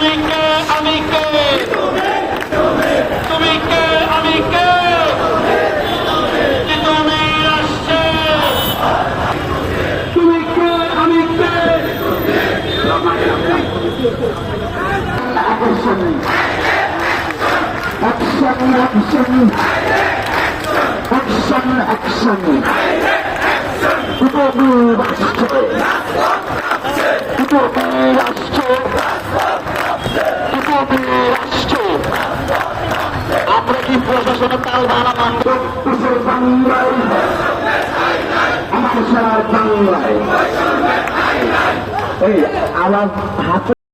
তুমি কে আমি কে তুমি কে আমি কে তুমি আসছে তুমি কে আমি কে action action action action action উপবীর রাষ্ট্র প্রশাসনের তাল আমার সারা